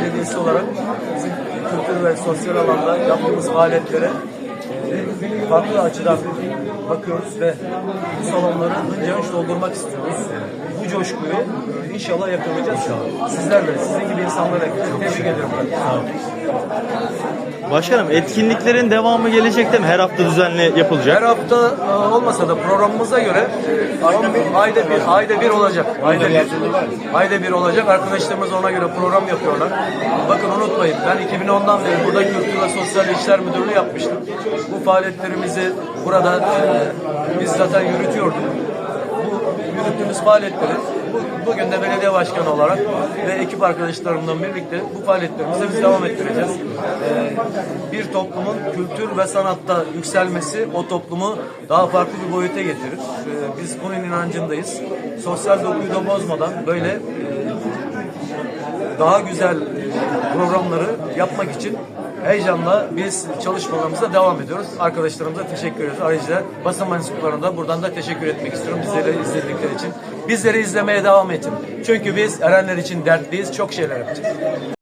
Belediyesi olarak bizim kültür ve sosyal alanda yaptığımız faaliyetlere e, farklı açıdan bakıyoruz ve bu salonları hınç doldurmak istiyoruz. Bu coşkuyu inşallah yakalayacağız. Sizler de sizin gibi insanlara tebrik ediyorum. Başkanım etkinliklerin devamı gelecekte mi? Her hafta düzenli Her yapılacak. hafta e, olmasa da programımıza göre e, ayda bir, ayda bir, ayda bir olacak. Ayda bir, ayda bir olacak. Arkadaşlarımız ona göre program yapıyorlar. Bakın unutmayın ben 2010'dan beri burada Kültür ve Sosyal İşler Müdürlüğü yapmıştım. Bu faaliyetlerimizi burada e, biz zaten yürütüyorduk. Bu yürüttüğümüz faaliyetleri bu, bugün de belediye başkanı olarak ve ekip arkadaşlarımla birlikte bu faaliyetlerimize biz devam ettireceğiz. Ee, bir toplumun kültür ve sanatta yükselmesi o toplumu daha farklı bir boyuta getirir. Ee, biz bunun inancındayız. Sosyal dokuyu da bozmadan böyle e, daha güzel programları yapmak için heyecanla biz çalışmalarımıza devam ediyoruz. Arkadaşlarımıza teşekkür ediyoruz. Ayrıca basın mensuplarına da buradan da teşekkür etmek istiyorum bizleri izledikleri için. Bizleri izlemeye devam edin. Çünkü biz Erenler için dertliyiz. Çok şeyler yapacağız.